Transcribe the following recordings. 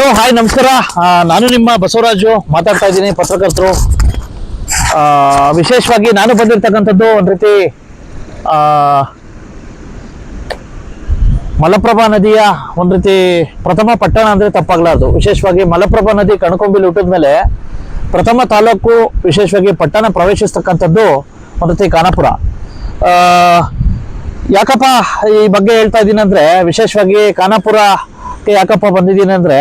Hello hi ನಮಸ್ಕಾರ. ನಾನು ನಿಮ್ಮ ಬಸವರಾಜು. ಮಾತಾಡ್ತಾ ಇದ್ದೀನಿ ಪತ್ರಕರ್ತರು. ವಿಶೇಷವಾಗಿ ನಾನು ಬಂದಿರ್ತಕ್ಕಂಥದ್ದು ಒಂದು ರೀತಿ ಆ, ಮಲಪ್ರಭಾ ನದಿಯ ಒಂದು ರೀತಿ ಪ್ರಥಮ ಪಟ್ಟಣ ಅಂದ್ರೆ ತಪ್ಪಾಗ್ಲಾರ್ದು. ವಿಶೇಷವಾಗಿ ಮಲಪ್ರಭಾ ನದಿ ಕಣ್ಕೊಂಬಿಲಿ ಹುಟ್ಟಿದ ಮೇಲೆ ಪ್ರಥಮ ತಾಲೂಕು ವಿಶೇಷವಾಗಿ ಪಟ್ಟಣ ಪ್ರವೇಶಿಸ್ತಕ್ಕಂಥದ್ದು ಒಂದು ರೀತಿ ಖಾನಾಪುರ. ಯಾಕಪ್ಪ ಈ ಬಗ್ಗೆ ಹೇಳ್ತಾ ಇದ್ದೀನಿ ಅಂದ್ರೆ ವಿಶೇಷವಾಗಿ ಕಾನಾಪುರ ಯಾಕಪ್ಪ ಬಂದಿದ್ದೀನಿ ಅಂದ್ರೆ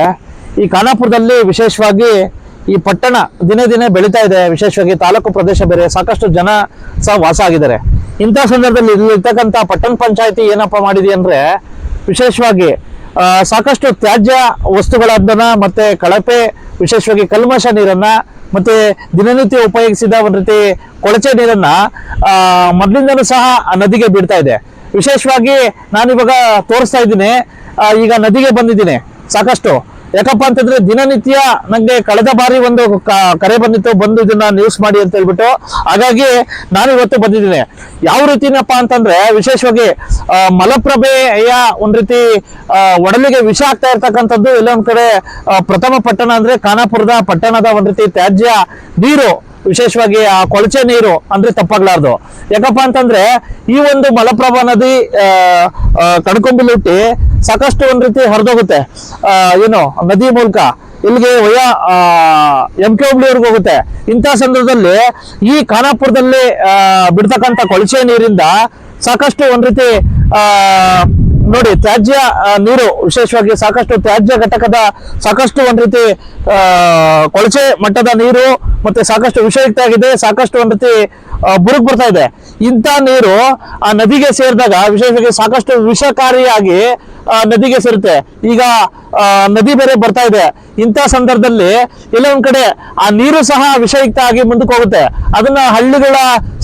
ಈ ಖಾನಾಪುರದಲ್ಲಿ ವಿಶೇಷವಾಗಿ ಈ ಪಟ್ಟಣ ದಿನೇ ದಿನೇ ಬೆಳೀತಾ ಇದೆ. ವಿಶೇಷವಾಗಿ ತಾಲೂಕು ಪ್ರದೇಶ ಬೇರೆ ಸಾಕಷ್ಟು ಜನ ಸಹ ವಾಸ ಆಗಿದ್ದಾರೆ. ಇಂಥ ಸಂದರ್ಭದಲ್ಲಿ ಇರ್ತಕ್ಕಂಥ ಪಟ್ಟಣ ಪಂಚಾಯತಿ ಏನಪ್ಪ ಮಾಡಿದೆ ಅಂದ್ರೆ ವಿಶೇಷವಾಗಿ ಸಾಕಷ್ಟು ತ್ಯಾಜ್ಯ ವಸ್ತುಗಳನ್ನ ಮತ್ತೆ ಕಳಪೆ ವಿಶೇಷವಾಗಿ ಕಲ್ಮಶ ನೀರನ್ನ ಮತ್ತೆ ದಿನನಿತ್ಯ ಉಪಯೋಗಿಸಿದ ಒಂದು ರೀತಿ ಕೊಳಚೆ ನೀರನ್ನ ಆ, ಮೊದ್ಲಿಂದನೂ ಸಹ ನದಿಗೆ ಬಿಡ್ತಾ ಇದೆ. ವಿಶೇಷವಾಗಿ ನಾನಿವಾಗ ತೋರಿಸ್ತಾ ಇದ್ದೀನಿ ಈಗ ನದಿಗೆ ಬಂದಿದ್ದೀನಿ ಸಾಕಷ್ಟು. ಯಾಕಪ್ಪ ಅಂತಂದ್ರೆ ದಿನನಿತ್ಯ ನಂಗೆ ಕಳೆದ ಬಾರಿ ಒಂದು ಕರೆ ಬಂದಿತ್ತು, ಬಂದು ಇದನ್ನ ನ್ಯೂಸ್ ಮಾಡಿ ಅಂತ ಹೇಳ್ಬಿಟ್ಟು. ಹಾಗಾಗಿ ನಾನು ಇವತ್ತು ಬಂದಿದ್ದೀನಿ. ಯಾವ ರೀತಿನಪ್ಪ ಅಂತಂದ್ರೆ ವಿಶೇಷವಾಗಿ ಮಲಪ್ರಭೆಯ ಒಂದ್ ರೀತಿ ಒಡಲಿಗೆ ವಿಷ ಆಗ್ತಾ ಇರ್ತಕ್ಕಂಥದ್ದು ಎಲ್ಲೊಂದ್ ಕಡೆ ಪ್ರಥಮ ಪಟ್ಟಣ ಅಂದ್ರೆ ಖಾನಾಪುರದ ಪಟ್ಟಣದ ಒಂದ್ ರೀತಿ ತ್ಯಾಜ್ಯ ನೀರು. ವಿಶೇಷವಾಗಿ ಆ ಕೊಳಚೆ ನೀರು ಅಂದ್ರೆ ತಪ್ಪಾಗ್ಲಾರ್ದು. ಯಾಕಪ್ಪ ಅಂತಂದ್ರೆ ಈ ಒಂದು ಮಲಪ್ರಭಾ ನದಿ ಆ, ಲುಟ್ಟಿ ಕಣ್ಕೊಂಬಿಲ್ ಹುಟ್ಟಿ ಸಾಕಷ್ಟು ಒಂದ್ ರೀತಿ ಹರಿದೋಗುತ್ತೆ. ಏನು ನದಿ ಮೂಲಕ ಇಲ್ಲಿಗೆ ವಯ ಎಂ ಕೆ ಹುಬ್ಳಿವರೆಗೂ ಹೋಗುತ್ತೆ. ಇಂಥ ಸಂದರ್ಭದಲ್ಲಿ ಈ ಖಾನಾಪುರದಲ್ಲಿ ಬಿಡ್ತಕ್ಕಂಥ ಕೊಳಚೆ ನೀರಿಂದ ಸಾಕಷ್ಟು ಒಂದ್ ರೀತಿ ನೋಡಿ, ತ್ಯಾಜ್ಯ ನೀರು ವಿಶೇಷವಾಗಿ ಸಾಕಷ್ಟು ತ್ಯಾಜ್ಯ ಘಟಕದ ಸಾಕಷ್ಟು ಒಂದ್ ರೀತಿ ಕೊಳಚೆ ಮಟ್ಟದ ನೀರು ಮತ್ತೆ ಸಾಕಷ್ಟು ವಿಷಯುಕ್ತ ಆಗಿದೆ ಸಾಕಷ್ಟು ಒಂದ್ ರೀತಿ ಬುರುಕ್ ಬರ್ತಾ ಇದೆ. ಇಂಥ ನೀರು ಆ ನದಿಗೆ ಸೇರಿದಾಗ ವಿಶೇಷವಾಗಿ ಸಾಕಷ್ಟು ವಿಷಕಾರಿಯಾಗಿ ನದಿಗೆ ಸೇರುತ್ತೆ. ಈಗ ನದಿ ಬೇರೆ ಬರ್ತಾ ಇದೆ. ಇಂಥ ಸಂದರ್ಭದಲ್ಲಿ ಎಲ್ಲ ಒಂದ್ ಕಡೆ ಆ ನೀರು ಸಹ ವಿಷಯುಕ್ತ ಆಗಿ ಮುಂದಕ್ಕೆ ಹೋಗುತ್ತೆ. ಅದನ್ನ ಹಳ್ಳಿಗಳ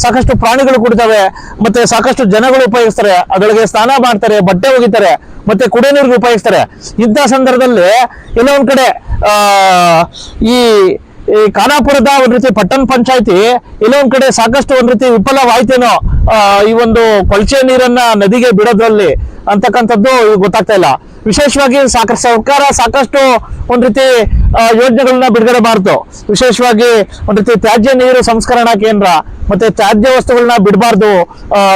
ಸಾಕಷ್ಟು ಪ್ರಾಣಿಗಳು ಕುಡಿತವೆ. ಮತ್ತೆ ಸಾಕಷ್ಟು ಜನಗಳು ಉಪಯೋಗಿಸ್ತಾರೆ. ಅದರೊಳಗೆ ಸ್ನಾನ ಮಾಡ್ತಾರೆ, ಬಟ್ಟೆ ಒಗಿತಾರೆ, ಮತ್ತೆ ಕುಡಿಯೋ ನೀರಿಗೆ ಉಪಯೋಗಿಸ್ತಾರೆ. ಇಂಥ ಸಂದರ್ಭದಲ್ಲಿ ಎಲ್ಲ ಒಂದ್ ಕಡೆ ಈ ಈ ಖಾನಾಪುರದ ಒಂದ್ ರೀತಿ ಪಟ್ಟಣ ಪಂಚಾಯತಿ ಒಂದ್ ಕಡೆ ಸಾಕಷ್ಟು ಒಂದ್ ರೀತಿ ವಿಫಲವಾಯ್ತೇನೋ. ಈ ಒಂದು ಕೊಳಚೆ ನೀರನ್ನ ನದಿಗೆ ಬಿಡೋದ್ರಲ್ಲಿ ಅಂತಕ್ಕಂಥದ್ದು ಗೊತ್ತಾಗ್ತಾ ಇಲ್ಲ. ವಿಶೇಷವಾಗಿ ಸಾಕ ಸರ್ಕಾರ ಸಾಕಷ್ಟು ಒಂದ್ ರೀತಿ ಯೋಜನೆಗಳನ್ನ ಬಿಡುಗಡೆ ಮಾಡ್ತು ವಿಶೇಷವಾಗಿ ಒಂದ್ ರೀತಿ ತ್ಯಾಜ್ಯ ನೀರು ಸಂಸ್ಕರಣಾ ಕೇಂದ್ರ ಮತ್ತೆ ತ್ಯಾಜ್ಯ ವಸ್ತುಗಳನ್ನ ಬಿಡಬಾರ್ದು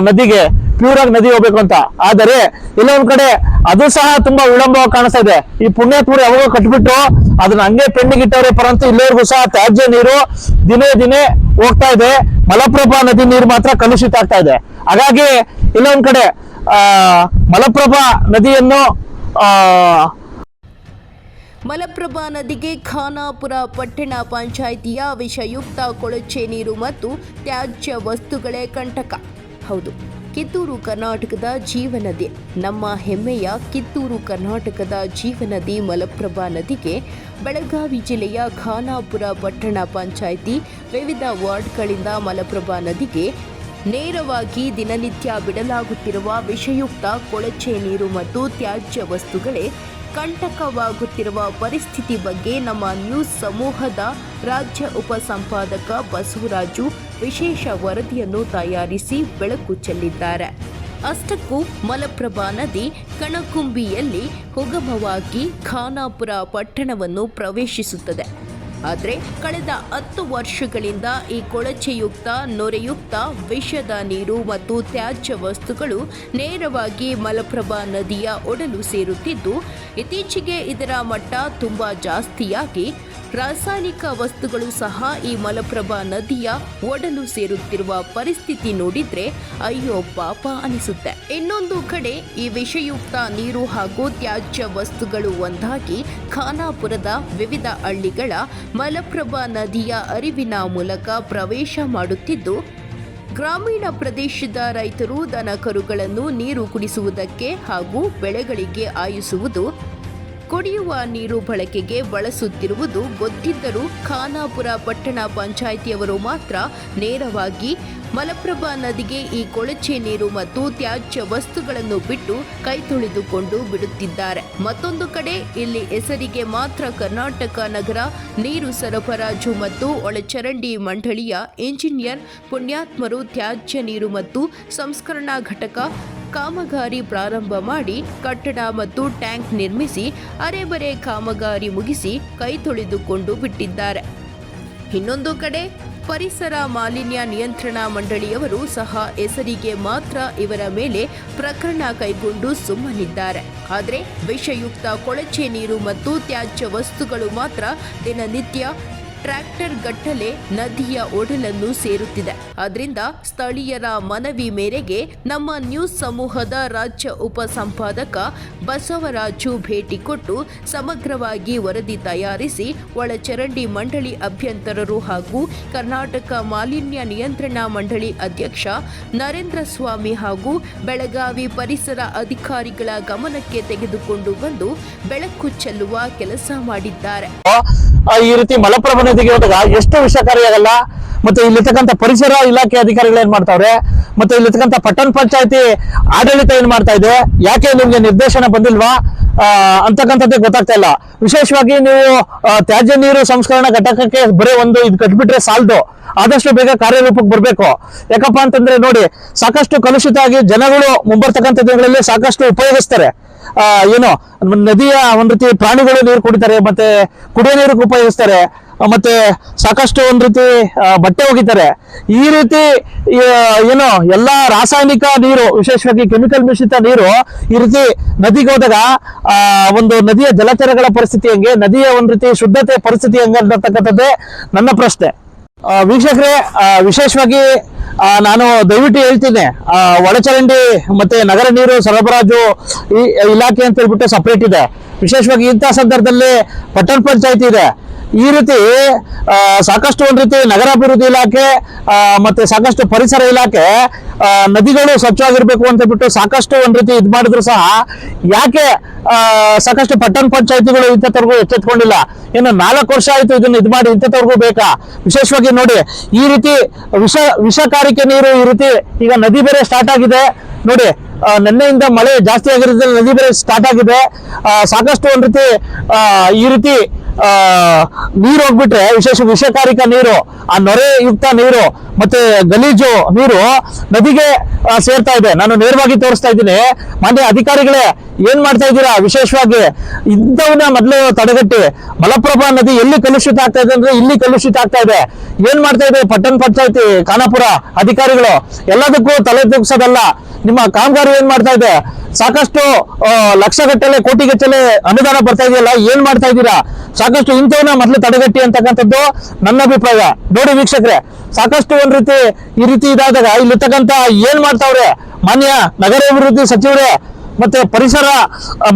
ನದಿಗೆ. ಪ್ಯೂರ್ ಆಗಿ ನದಿ ಹೋಗ್ಬೇಕು ಅಂತ. ಆದರೆ ಎಲ್ಲ ಒಂದ್ ಕಡೆ ಅದು ಸಹ ತುಂಬಾ ವಿಳಂಬವಾಗಿ ಕಾಣಿಸ್ತಾ ಇದೆ. ಈ ಪುಣ್ಯಪುರ ಯಾವಾಗ ಕಟ್ಬಿಟ್ಟು ಅದನ್ನ ಹಂಗೆ ಪೆಂಡಿಂಗ್ ಇಟ್ಟವ್ರೆ ಪರಂತು ಇಲ್ಲಿವರೆಗೂ ಸಹ ತ್ಯಾಜ್ಯ ನೀರು ದಿನೇ ದಿನೇ ಹೋಗ್ತಾ ಇದೆ. ಮಲಪ್ರಭಾ ನದಿ ನೀರು ಮಾತ್ರ ಕಲುಷಿತ ಆಗ್ತಾ ಇದೆ. ಹಾಗಾಗಿ ಇನ್ನೊಂದ್ ಕಡೆ ಮಲಪ್ರಭಾ ನದಿಯನ್ನು ಮಲಪ್ರಭಾ ನದಿಗೆ ಖಾನಾಪುರ ಪಟ್ಟಣ ಪಂಚಾಯಿತಿಯ ವಿಷಯುಕ್ತ ಕೊಳಚೆ ನೀರು ಮತ್ತು ತ್ಯಾಜ್ಯ ವಸ್ತುಗಳೇ ಕಂಟಕ. ಹೌದು, ಕಿತ್ತೂರು ಕರ್ನಾಟಕದ ಜೀವನದಿ ನಮ್ಮ ಹೆಮ್ಮೆಯ ಕಿತ್ತೂರು ಕರ್ನಾಟಕದ ಜೀವನದಿ ಮಲಪ್ರಭಾ ನದಿಗೆ ಬೆಳಗಾವಿ ಜಿಲ್ಲೆಯ ಖಾನಾಪುರ ಪಟ್ಟಣ ಪಂಚಾಯಿತಿ ವಿವಿಧ ವಾರ್ಡ್ಗಳಿಂದ ಮಲಪ್ರಭಾ ನದಿಗೆ ನೇರವಾಗಿ ದಿನನಿತ್ಯ ಬಿಡಲಾಗುತ್ತಿರುವ ವಿಷಯುಕ್ತ ಕೊಳಚೆ ನೀರು ಮತ್ತು ತ್ಯಾಜ್ಯ ವಸ್ತುಗಳೇ ಕಂಟಕವಾಗುತ್ತಿರುವ ಪರಿಸ್ಥಿತಿ ಬಗ್ಗೆ ನಮ್ಮ ನ್ಯೂಸ್ ಸಮೂಹದ ರಾಜ್ಯ ಉಪಸಂಪಾದಕ ಬಸವರಾಜು ವಿಶೇಷ ವರದಿಯನ್ನು ತಯಾರಿಸಿ ಬೆಳಕು ಚೆಲ್ಲಿದ್ದಾರೆ. ಅಷ್ಟಕ್ಕೂ ಮಲಪ್ರಭಾ ನದಿ ಕಣಕುಂಬಿಯಲ್ಲಿ ಉಗಮವಾಗಿ ಖಾನಾಪುರ ಪಟ್ಟಣವನ್ನು ಪ್ರವೇಶಿಸುತ್ತದೆ. ಆದರೆ ಕಳೆದ ಹತ್ತು ವರ್ಷಗಳಿಂದ ಈ ಕೊಳಚೆಯುಕ್ತ, ನೊರೆಯುಕ್ತ ವಿಷದ ನೀರು ಮತ್ತು ತ್ಯಾಜ್ಯ ವಸ್ತುಗಳು ನೇರವಾಗಿ ಮಲಪ್ರಭಾ ನದಿಯ ಒಡಲು ಸೇರುತ್ತಿದ್ದು, ಇತ್ತೀಚೆಗೆ ಇದರ ಮಟ್ಟ ತುಂಬ ಜಾಸ್ತಿಯಾಗಿ ರಾಸಾಯನಿಕ ವಸ್ತುಗಳು ಸಹ ಈ ಮಲಪ್ರಭಾ ನದಿಯ ಒಡಲು ಸೇರುತ್ತಿರುವ ಪರಿಸ್ಥಿತಿ ನೋಡಿದ್ರೆ ಅಯ್ಯೋ ಪಾಪ ಅನಿಸುತ್ತೆ. ಇನ್ನೊಂದು ಕಡೆ ಈ ವಿಷಯುಕ್ತ ನೀರು ಹಾಗೂ ತ್ಯಾಜ್ಯ ವಸ್ತುಗಳು ಒಂದಾಗಿ ಖಾನಾಪುರದ ವಿವಿಧ ಹಳ್ಳಿಗಳ ಮಲಪ್ರಭಾ ನದಿಯ ಅರಿವಿನ ಮೂಲಕ ಪ್ರವೇಶ ಮಾಡುತ್ತಿದ್ದು, ಗ್ರಾಮೀಣ ಪ್ರದೇಶದ ರೈತರು ದನ ಕರುಗಳನ್ನು ನೀರು ಕುಡಿಸುವುದಕ್ಕೆ ಹಾಗೂ ಬೆಳೆಗಳಿಗೆ ಆಯಿಸುವುದು ಕುಡಿಯುವ ನೀರು ಬಳಕೆಗೆ ಬಳಸುತ್ತಿರುವುದು ಗೊತ್ತಿದ್ದರೂ ಖಾನಾಪುರ ಪಟ್ಟಣ ಪಂಚಾಯಿತಿಯವರು ಮಾತ್ರ ನೇರವಾಗಿ ಮಲಪ್ರಭಾ ನದಿಗೆ ಈ ಕೊಳಚೆ ನೀರು ಮತ್ತು ತ್ಯಾಜ್ಯ ವಸ್ತುಗಳನ್ನು ಬಿಟ್ಟು ಕೈ ತೊಳೆದುಕೊಂಡು ಬಿಡುತ್ತಿದ್ದಾರೆ. ಮತ್ತೊಂದು ಕಡೆ ಇಲ್ಲಿ ಹೆಸರಿಗೆ ಮಾತ್ರ ಕರ್ನಾಟಕ ನಗರ ನೀರು ಸರಬರಾಜು ಮತ್ತು ಒಳಚರಂಡಿ ಮಂಡಳಿಯ ಇಂಜಿನಿಯರ್ ಪುಣ್ಯಾತ್ಮರು ತ್ಯಾಜ್ಯ ನೀರು ಮತ್ತು ಸಂಸ್ಕರಣಾ ಘಟಕ ಕಾಮಗಾರಿ ಪ್ರಾರಂಭ ಮಾಡಿ ಕಟ್ಟಡ ಮತ್ತು ಟ್ಯಾಂಕ್ ನಿರ್ಮಿಸಿ ಅರೆಬರೆ ಕಾಮಗಾರಿ ಮುಗಿಸಿ ಕೈ ತೊಳೆದುಕೊಂಡು ಬಿಟ್ಟಿದ್ದಾರೆ. ಇನ್ನೊಂದು ಕಡೆ ಪರಿಸರ ಮಾಲಿನ್ಯ ನಿಯಂತ್ರಣ ಮಂಡಳಿಯವರು ಸಹ ಹೆಸರಿಗೆ ಮಾತ್ರ ಇವರ ಮೇಲೆ ಪ್ರಕರಣ ಕೈಗೊಂಡು ಸುಮ್ಮನಿದ್ದಾರೆ. ಆದರೆ ವಿಷಯುಕ್ತ ಕೊಳಚೆ ನೀರು ಮತ್ತು ತ್ಯಾಜ್ಯ ವಸ್ತುಗಳು ಮಾತ್ರ ದಿನನಿತ್ಯ ಟ್ರ್ಯಾಕ್ಟರ್ ಗಟ್ಟಲೆ ನದಿಯ ಒಡಲನ್ನು ಸೇರುತ್ತಿದೆ. ಅದರಿಂದ ಸ್ಥಳೀಯರ ಮನವಿ ಮೇರೆಗೆ ನಮ್ಮ ನ್ಯೂಸ್ ಸಮೂಹದ ರಾಜ್ಯ ಉಪ ಸಂಪಾದಕ ಬಸವರಾಜು ಭೇಟಿ ಕೊಟ್ಟು ಸಮಗ್ರವಾಗಿ ವರದಿ ತಯಾರಿಸಿ ಒಳಚರಂಡಿ ಮಂಡಳಿ ಅಭ್ಯಂತರರು ಹಾಗೂ ಕರ್ನಾಟಕ ಮಾಲಿನ್ಯ ನಿಯಂತ್ರಣ ಮಂಡಳಿ ಅಧ್ಯಕ್ಷ ನರೇಂದ್ರ ಸ್ವಾಮಿ ಹಾಗೂ ಬೆಳಗಾವಿ ಪರಿಸರ ಅಧಿಕಾರಿಗಳ ಗಮನಕ್ಕೆ ತೆಗೆದುಕೊಂಡು ಬಂದು ಬೆಳಕು ಚೆಲ್ಲುವ ಕೆಲಸ ಮಾಡಿದ್ದಾರೆ. ಈ ರೀತಿ ಮಲಪ್ರಭಾ ನದಿಗೆ ತೆಗೆಯುವಾಗ ಎಷ್ಟು ವಿಷಕಾರಿಯಾಗಲ್ಲ. ಮತ್ತೆ ಇಲ್ಲಿರ್ತಕ್ಕಂಥ ಪರಿಸರ ಇಲಾಖೆ ಅಧಿಕಾರಿಗಳು ಏನ್ ಮಾಡ್ತಾವ್ರೆ? ಮತ್ತೆ ಇಲ್ಲಿರ್ತಕ್ಕಂಥ ಪಟ್ಟಣ ಪಂಚಾಯತಿ ಆಡಳಿತ ಏನ್ ಮಾಡ್ತಾ ಇದೆ? ಯಾಕೆ ನಿಮ್ಗೆ ನಿರ್ದೇಶನ ಬಂದಿಲ್ವಾ? ಅಂತಕ್ಕಂಥದ್ದು ಗೊತ್ತಾಗ್ತಾ ಇಲ್ಲ. ವಿಶೇಷವಾಗಿ ನೀವು ತ್ಯಾಜ್ಯ ನೀರು ಸಂಸ್ಕರಣಾ ಘಟಕಕ್ಕೆ ಬರೀ ಒಂದು ಇದು ಕಟ್ಬಿಟ್ರೆ ಸಾಲದು. ಆದಷ್ಟು ಬೇಗ ಕಾರ್ಯರೂಪಕ್ಕೆ ಬರಬೇಕು. ಯಾಕಪ್ಪ ಅಂತಂದ್ರೆ ನೋಡಿ, ಸಾಕಷ್ಟು ಕಲುಷಿತ ಆಗಿ ಜನಗಳು ಮುಂಬರ್ತಕ್ಕಂಥ ದಿನಗಳಲ್ಲಿ ಸಾಕಷ್ಟು ಉಪಯೋಗಿಸ್ತಾರೆ. ಏನು, ನದಿಯ ಒಂದ್ ರೀತಿ ಪ್ರಾಣಿಗಳು ನೀರು ಕುಡಿತಾರೆ, ಮತ್ತೆ ಕುಡಿಯೋ ನೀರು ಉಪಯೋಗಿಸ್ತಾರೆ. ಮತ್ತೆ ಸಾಕಷ್ಟು ಒಂದ್ ರೀತಿ ಬಟ್ಟೆ ಒಗಿತಾರೆ. ಈ ರೀತಿ ಏನು, ಎಲ್ಲಾ ರಾಸಾಯನಿಕ ನೀರು, ವಿಶೇಷವಾಗಿ ಕೆಮಿಕಲ್ ಮಿಶ್ರಿತ ನೀರು ಈ ರೀತಿ ನದಿಗೆ ಹೋದಾಗ ಒಂದು ನದಿಯ ಜಲಚರಗಳ ಪರಿಸ್ಥಿತಿ ಹೆಂಗೆ, ನದಿಯ ಒಂದ್ ರೀತಿ ಶುದ್ಧತೆ ಪರಿಸ್ಥಿತಿ ಹೆಂಗೆ ಅಂತಕ್ಕಂಥದ್ದೇ ನನ್ನ ಪ್ರಶ್ನೆ. ವೀಕ್ಷಕರೇ ವಿಶೇಷವಾಗಿ ನಾನು ದಯವಿಟ್ಟು ಹೇಳ್ತೀನಿ ಒಳಚರಂಡಿ ಮತ್ತೆ ನಗರ ನೀರು ಸರಬರಾಜು ಈ, ಇಲಾಖೆ ಅಂತ ಹೇಳ್ಬಿಟ್ಟು ಸಪ್ರೇಟ್ ಇದೆ. ವಿಶೇಷವಾಗಿ ಇಂಥ ಸಂದರ್ಭದಲ್ಲಿ ಪಟ್ಟಣ ಪಂಚಾಯತಿ ಇದೆ. ಈ ರೀತಿ ಸಾಕಷ್ಟು ಒಂದು ರೀತಿ ನಗರಾಭಿವೃದ್ಧಿ ಇಲಾಖೆ ಮತ್ತು ಸಾಕಷ್ಟು ಪರಿಸರ ಇಲಾಖೆ ನದಿಗಳು ಸ್ವಚ್ಛವಾಗಿರ್ಬೇಕು ಅಂತ ಬಿಟ್ಟು ಸಾಕಷ್ಟು ಒಂದ್ ರೀತಿ ಇದು ಮಾಡಿದ್ರು ಸಹ ಯಾಕೆ ಸಾಕಷ್ಟು ಪಟ್ಟಣ ಪಂಚಾಯತಿಗಳು ಇಂಥವ್ರಿಗೂ ಎಚ್ಚೆತ್ಕೊಂಡಿಲ್ಲ? ಇನ್ನು ನಾಲ್ಕು ವರ್ಷ ಆಯ್ತು ಇದನ್ನ ಇದು ಮಾಡಿ ಇಂಥವ್ರಿಗೂ ಬೇಕಾ? ವಿಶೇಷವಾಗಿ ನೋಡಿ, ಈ ರೀತಿ ವಿಷ, ವಿಷಕಾರಿಕೆ ನೀರು ಈ ರೀತಿ ಈಗ ನದಿ ಬೇರೆ ಸ್ಟಾರ್ಟ್ ಆಗಿದೆ. ನೋಡಿ ನಿನ್ನೆಯಿಂದ ಮಳೆ ಜಾಸ್ತಿ ಆಗಿರೋದ್ರಿಂದ ನದಿ ಬೇರೆ ಸ್ಟಾರ್ಟ್ ಆಗಿದೆ. ಸಾಕಷ್ಟು ಒಂದ್ ರೀತಿ ಈ ರೀತಿ ನೀರು ಹೋಗ್ಬಿಟ್ರೆ ವಿಶೇಷ ವಿಷಕಾರಿಕ ನೀರು, ಆ ನೊರೆಯುಕ್ತ ನೀರು, ಮತ್ತೆ ಗಲೀಜು ನೀರು ನದಿಗೆ ಸೇರ್ತಾ ಇದೆ. ನಾನು ನೇರವಾಗಿ ತೋರಿಸ್ತಾ ಇದ್ದೀನಿ. ಮಾನ್ಯ ಅಧಿಕಾರಿಗಳೇ, ಏನ್ ಮಾಡ್ತಾ ಇದ್ದೀರಾ? ವಿಶೇಷವಾಗಿ ಇಂಥವನ್ನ ಮೊದಲು ತಡೆಗಟ್ಟಿ. ಮಲಪ್ರಭಾ ನದಿ ಎಲ್ಲಿ ಕಲುಷಿತ ಆಗ್ತಾ ಇದೆ ಅಂದ್ರೆ ಇಲ್ಲಿ ಕಲುಷಿತ ಆಗ್ತಾ ಇದೆ. ಏನ್ ಮಾಡ್ತಾ ಇದೆ? ಪಟ್ಟಣ ಪಂಚಾಯತಿ, ಖಾನಾಪುರ ಅಧಿಕಾರಿಗಳು, ಎಲ್ಲದಕ್ಕೂ ತಲೆ ತೂಗ್ಸೋದಲ್ಲ ನಿಮ್ಮ ಕಾಮಗಾರಿ ಏನ್ ಮಾಡ್ತಾ ಇದೆ? ಸಾಕಷ್ಟು ಲಕ್ಷಗಟ್ಟಲೆ, ಕೋಟಿಗಟ್ಟಲೆ ಅನುದಾನ ಬರ್ತಾ ಇದೆಯಲ್ಲ, ಏನ್ ಮಾಡ್ತಾ ಇದ್ದೀರಾ? ಸಾಕಷ್ಟು ಇಂಥವನ್ನ ಮೊದಲು ತಡೆಗಟ್ಟಿ ಅಂತಕ್ಕಂಥದ್ದು ನನ್ನ ಅಭಿಪ್ರಾಯ. ನೋಡಿ ವೀಕ್ಷಕರೇ, ಸಾಕಷ್ಟು ಒಂದ್ ರೀತಿ, ಈ ರೀತಿ ಇದಾದಾಗ ಇಲ್ಲಿರ್ತಕ್ಕಂಥ ಏನ್ ಮಾಡ್ತಾವ್ರೆ? ಮಾನ್ಯ ನಗರಾಭಿವೃದ್ಧಿ ಸಚಿವರೇ, ಮತ್ತೆ ಪರಿಸರ,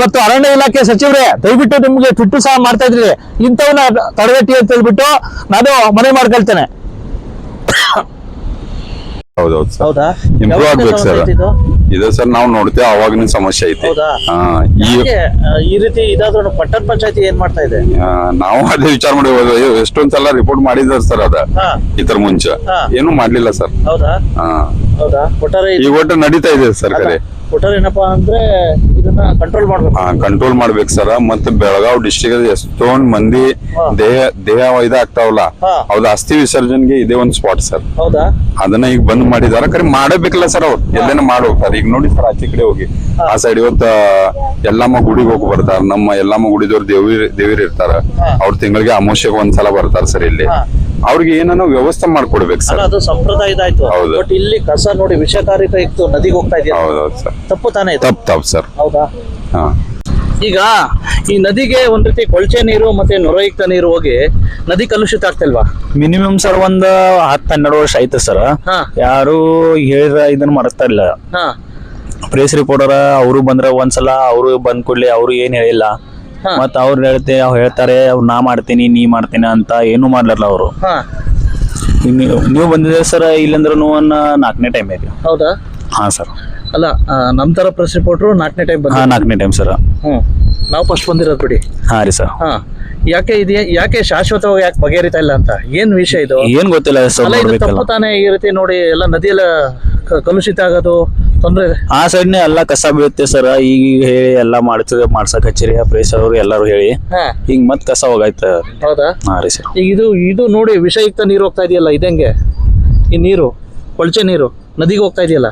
ಮತ್ತು ಅರಣ್ಯ ಇಲಾಖೆ ಸಚಿವರೇ, ದಯವಿಟ್ಟು ನಿಮ್ಗೆ ಟ್ವಿಟ್ಟು ಸಹ ಮಾಡ್ತಾ ಇದ್ರಿ. ಇಂಥವನ್ನ ತಡೆಗಟ್ಟಿ ಅಂತ ಹೇಳ್ಬಿಟ್ಟು ನಾನು ಮನೆ ಮಾಡ್ಕೊಳ್ತೇನೆ. ಹೌದೌದು ಸರ್. ಹೌದಾ? ಇಂಪ್ರೂವ್ ಆಗ್ಬೇಕು ಸರ್. ಇದೆ ಸರ್ ನಾವು ನೋಡ್ತೇವೆ ಅವಾಗಿನ ಸಮಸ್ಯೆ ಐತಿ. ಹೌದಾ? ಹಾ, ಈ ಈ ರೀತಿ ಇದಾದ್ರೂ ಪಟ್ಟಣ ಪಂಚಾಯತಿ ಏನ್ ಮಾಡ್ತಾ ಇದೆ? ಆ, ನಾವು ಅದೇ ವಿಚಾರ ಮಾಡಿ ಎಷ್ಟೊಂದ್ ಸಲ ರಿಪೋರ್ಟ್ ಮಾಡಿದಾರೆ ಸರ್ ಅದ. ಹಾ. ಇತರ ಮುಂಚೆ. ಹಾ. ಏನು ಮಾಡ್ಲಿಲ್ಲ ಸರ್. ಹೌದಾ? ಹಾ. ಹೌದಾ? ಒಟ್ಟಾರೆ ಈಗ ಒಟ್ಟು ನಡೀತಾ ಇದೆ ಸರ್ ಕರೆ. ಒಟ್ಟಾರೆ ಏನಪ್ಪಾ ಅಂದ್ರೆ ಇದನ್ನ ಕಂಟ್ರೋಲ್ ಮಾಡ್ಬೇಕು. ಕಂಟ್ರೋಲ್ ಮಾಡ್ಬೇಕು ಸರ್. ಮತ್ತೆ ಬೆಳಗಾವ್ ಡಿಸ್ಟ್ರಿಕ್ಟ್ ಎಷ್ಟೊಂದ್ ಮಂದಿ. ದೇಹ ದೇಹ ಇದಾಗ್ತಾವಲ್ಲ. ಅವ್ರ ಅಸ್ಥಿ ವಿಸರ್ಜನೆಗೆ ಇದೇ ಒಂದ್ ಸ್ಪಾಟ್ ಸರ್. ಹೌದಾ? ಅದನ್ನ ಈಗ ಬಂದ್ ಮಾಡಿದಾರ. ಕರೆ ಮಾಡಬೇಕಲ್ಲ ಸರ್ ಅವ್ರು. ಎಲ್ಲೇನ ಮಾಡಿ ಹೋಗ್ತಾರೆ ಈಗ ನೋಡಿ ಸರ್ ಆಚೆ ಕಡೆ ಹೋಗಿ. ಆ ಸೈಡ್ ಇವತ್ತ ಎಲ್ಲಮ್ಮ ಗುಡಿಗೆ ಹೋಗಿ ಬರ್ತಾರ. ನಮ್ಮ ಎಲ್ಲಮ್ಮ ಗುಡಿದವ್ರು ದೇವಿ ದೇವಿರ್ ಇರ್ತಾರ. ಅವ್ರ ತಿಂಗಳಿಗೆ ಒಂದ ಒಂದ್ಸಲ ಬರ್ತಾರ ಸರ್ ಇಲ್ಲಿ. ಅವ್ರಿಗೆ ಏನನ್ನೋ ವ್ಯವಸ್ಥೆ ಮಾಡ್ಕೊಡ್ಬೇಕು ಸರ್. ಅದು ಸಂಪ್ರದಾಯದಾಯ್ತು ಹೌದು. ಬಟ್ ಇಲ್ಲಿ ಕಸ ನೋಡಿ ವಿಷಕಾರಿಕ ಇತ್ತು ನದಿಗೆ ಹೋಗ್ತಾ ಇದೆಯಾ ಹೌದೌದು ಸರ್. ತಪ್ಪು ತಾನೇ ಇದು? ತಪ್ಪು ತಪ್ ಸರ್. ಹೌದಾ? ಹಾ. ಈಗ ಈ ನದಿಗೆ ಒಂದ್ ರೀತಿ ಕೊಳಚೆ ನೀರು ಮತ್ತೆ ನೊರಯುಕ್ತ ನೀರು ಹೋಗಿ ನದಿ ಕಲುಷಿತ ಆಗ್ತಿಲ್ವಾ? ಮಿನಿಮಮ್ ಸರ್ ಒಂದ್ ಹತ್ತು ಹನ್ನೆರಡು ವರ್ಷ ಆಯ್ತು ಸರ್. ಹಾ. ಯಾರು ಹೇಳಿದ ಇದನ್ನ ಮಾಡ್ತಾ ಇಲ್ಲ. ಹಾ. ಪ್ರೆಸ್ ರಿಪೋರ್ಟರ್ ಅವರು ಬಂದ್ರ ಒಂದ್ಸಲ ಅವರು ಬಂದ್ ಕೂಡ್ಲೆ ಅವರು ಏನ್ ಹೇಳಿಲ್ಲ. ಮತ್ತ ಅವ್ರು ಹೇಳ್ತೆ ಅವ್ರು ಹೇಳ್ತಾರೆ ಅವ್ರು ನಾ ಮಾಡ್ತೀನಿ ನೀ ಮಾಡ್ತೀನಿ ಅಂತ ಏನು ಮಾಡ್ಲಾರಲ್ಲ ಅವರು. ಹಾ. ನೀವು ಬಂದಿದೆ ಸರ್ ಇಲ್ಲಂದ್ರೆ ಒಂದ್ ನಾಲ್ಕನೇ ಟೈಮ್ ಇದೆ ಹೌದಾ? ಹಾ ಸರ್. ಅಲ್ಲ ಆ, ನಮ್ ತರ ಪ್ರೆಸ್ ರಿಪೋರ್ಟ್ರು ನಾಲ್ಕನೇ ಟೈಮ್ ಹಾ ನಾಲ್ಕನೇ ಟೈಮ್ ಸರ್. ಹ್ಮ್. ನಾವು ಫಸ್ಟ್ ಬಂದಿರೋದು ಬಿಡಿ. ಹಾ ರೀ ಸರ್. ಹಾ. ಯಾಕೆ ಇದೆ ಯಾಕೆ ಶಾಶ್ವತವಾಗಿ ಯಾಕೆ ಬಗೆಹರಿತಾ ಇಲ್ಲ ಅಂತ? ಏನ್ ವಿಷಯ ಇದು? ಏನ್ ಗೊತ್ತಿಲ್ಲ ಸರ್ ಅಲ್ಲ ಇದು ನೋಡ್ಬೇಕಲ್ಲ. ತಪ್ಪು ತಾನೇ ಈ ರೀತಿ ನೋಡಿ ಎಲ್ಲ ನದಿಯೆಲ್ಲ ಕ- ಕಲುಷಿತ ಆಗೋದು ತೊಂದ್ರೆ ಆ ಸೈಡ್ನೇ ಎಲ್ಲ ಕಸ ಬೀಳುತ್ತೆ ಸರ್ ಈಗ ಹೇಳಿ ಎಲ್ಲ ಮಾಡ್ತದೆ ಮಾಡ್ಸಕ್ ಹಚ್ಚಿರಿ ಪ್ರೆಸ್ ಅವರು ಎಲ್ಲರೂ ಹೇಳಿ. ಹಾ. ಈಗ ಮತ್ ಕಸ ಹೋಗಾಯ್ತ. ಹೌದಾ? ಹಾ ರೀ ಸರ್. ಈಗ ಇದು ಇದು ನೋಡಿ ವಿಷಯುಕ್ತ ನೀರು ಹೋಗ್ತಾ ಇದೆಯಲ್ಲ ಇದಂಗೆ. ಈ ನೀರು ಕೊಳಚೆ ನೀರು ನದಿಗೆ ಹೋಗ್ತಾ ಇದೆಯಲ್ಲ.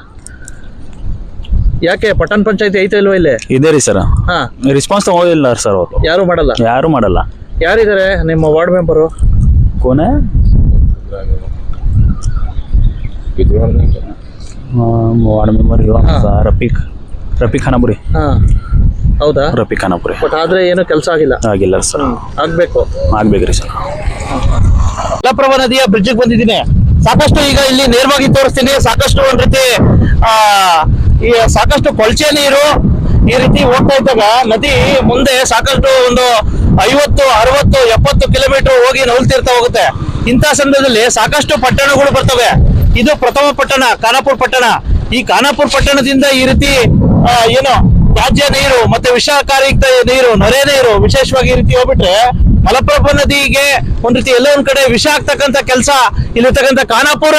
ಯಾಕೆ? ಪಟ್ಟಣ ಪಂಚಾಯತಿ ಐತೆ ಇಲ್ವಾ ಇಲ್ಲಿ? ಇದೆ ರೀ ಸರ್. ಹಾ. ರಿಸ್ಪಾನ್ಸ್ ತಗೋದಿಲ್ಲ ಸರ್ ಅವರು. ಯಾರು ಮಾಡಲ್ಲ? ಯಾರು ಮಾಡಲ್ಲ. ಯಾರಿದ್ದಾರೆ ನಿಮ್ಮ ward member? ಕೋನೆ? Ward member Rafiq Rafiq Khanapuri. ಹಾ. ಹೌದಾ? ರಫೀಕ್ ಖಾನಾಪುರಿ. ಬಟ್ ಆದ್ರೆ ಏನು ಕೆಲಸ ಆಗಿಲ್ಲ? ಆಗಿಲ್ಲ ಸರ್. ಆಗ್ಬೇಕು. ಆಗ್ಬೇಕ್ರಿ ಸರ್. ಮಲಪ್ರಭಾ ನದಿಯ ಬ್ರಿಡ್ಜ್ ಬಂದಿದ್ದೀನಿ. ಸಾಕಷ್ಟು ಈಗ ಇಲ್ಲಿ ನೇರವಾಗಿ ತೋರಿಸ್ತೀನಿ. ಸಾಕಷ್ಟು ಒಂದ್ ರೀತಿ ಆ ಈ ಸಾಕಷ್ಟು ಕೊಳಚೆ ನೀರು ಈ ರೀತಿ ಹೋಗ್ತಾ ಇದ್ದಾಗ ನದಿ ಮುಂದೆ ಸಾಕಷ್ಟು ಒಂದು ಐವತ್ತು, ಅರವತ್ತು, ಎಪ್ಪತ್ತು ಕಿಲೋಮೀಟರ್ ಹೋಗಿ ನವಲ್ತಿರ್ತಾ ಹೋಗುತ್ತೆ. ಇಂಥ ಸಂದರ್ಭದಲ್ಲಿ ಸಾಕಷ್ಟು ಪಟ್ಟಣಗಳು ಬರ್ತವೆ. ಇದು ಪ್ರಥಮ ಪಟ್ಟಣ, ಖಾನಾಪುರ ಪಟ್ಟಣ. ಈ ಖಾನಾಪುರ ಪಟ್ಟಣದಿಂದ ಈ ರೀತಿ ಏನು, ತ್ಯಾಜ್ಯ ನೀರು ಮತ್ತೆ ವಿಷಕಾರಿಯುಕ್ತ ನೀರು, ನೊರೆ ನೀರು ವಿಶೇಷವಾಗಿ ಈ ರೀತಿ ಹೋಗ್ಬಿಟ್ರೆ ಮಲಪ್ರಭಾ ನದಿಗೆ ಒಂದ್ ರೀತಿ ಎಲ್ಲೋ ಒಂದ್ ಕಡೆ ವಿಷ ಆಗ್ತಕ್ಕಂಥ ಕೆಲಸ ಇಲ್ಲಿರ್ತಕ್ಕಂಥ ಖಾನಾಪುರ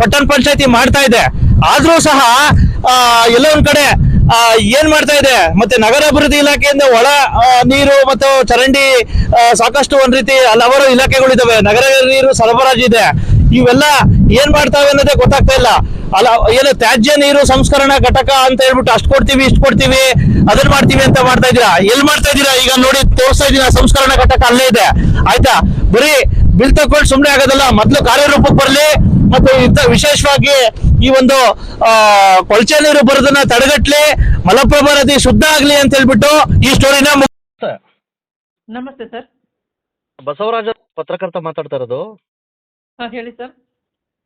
ಪಟ್ಟಣ ಪಂಚಾಯತಿ ಮಾಡ್ತಾ ಇದೆ. ಆದ್ರೂ ಸಹ ಆ, ಎಲ್ಲೋ ಒಂದ್ ಕಡೆ ಏನ್ ಮಾಡ್ತಾ ಇದೆ? ಮತ್ತೆ ನಗರಾಭಿವೃದ್ಧಿ ಇಲಾಖೆಯಿಂದ ಒಳ ನೀರು ಮತ್ತು ಚರಂಡಿ ಸಾಕಷ್ಟು ಒಂದ್ ರೀತಿ ಹಲವಾರು ಇಲಾಖೆಗಳಿದಾವೆ ನಗರ ನೀರು ಸರಬರಾಜು ಇದೆ. ಇವೆಲ್ಲ ಏನ್ ಮಾಡ್ತಾವೆ ಅನ್ನೋದೇ ಗೊತ್ತಾಗ್ತಾ ಇಲ್ಲ. ಅಲ್ಲ ಏನು ತ್ಯಾಜ್ಯ ನೀರು ಸಂಸ್ಕರಣಾ ಘಟಕ ಅಂತ ಹೇಳ್ಬಿಟ್ಟು ಅಷ್ಟು ಕೊಡ್ತೀವಿ ಇಷ್ಟು ಕೊಡ್ತೀವಿ ಅದನ್ನ ಮಾಡ್ತೀವಿ ಅಂತ ಮಾಡ್ತಾ ಇದೀರಾ ಎಲ್ಲಿ ಮಾಡ್ತಾ ಇದೀರಾ ಈಗ ನೋಡಿ ತೋರಿಸ್ತಾ ಇದೀನಿ ಸಂಸ್ಕರಣಾ ಘಟಕ ಅಲ್ಲೇ ಇದೆ. ಆಯ್ತಾ? ಬರೀ ಬಿಲ್ ತಕೊಂಡ್ ಸುಮ್ಮನೆ ಆಗೋದಲ್ಲ. ಮೊದಲು ಕಾರ್ಯರೂಪಕ್ಕೆ ಬರಲಿ ಮತ್ತೆ ಇಂಥ ವಿಶೇಷವಾಗಿ ಈ ಒಂದು ಆ ಕೊಳಚೆ ನೀರು ಬರೋದನ್ನ ತಡೆಗಟ್ಲಿ ಮಲಪ್ರಭಾ ನದಿ ಶುದ್ಧ ಆಗ್ಲಿ ಅಂತ ಹೇಳ್ಬಿಟ್ಟು ಈ ಸ್ಟೋರಿನ ನಮಸ್ತೆ. ಸರ್. ಬಸವರಾಜ ಪತ್ರಕರ್ತ ಮಾತಾಡ್ತಾ ಇರೋದು. ಹಾಂ ಹೇಳಿ ಸರ್.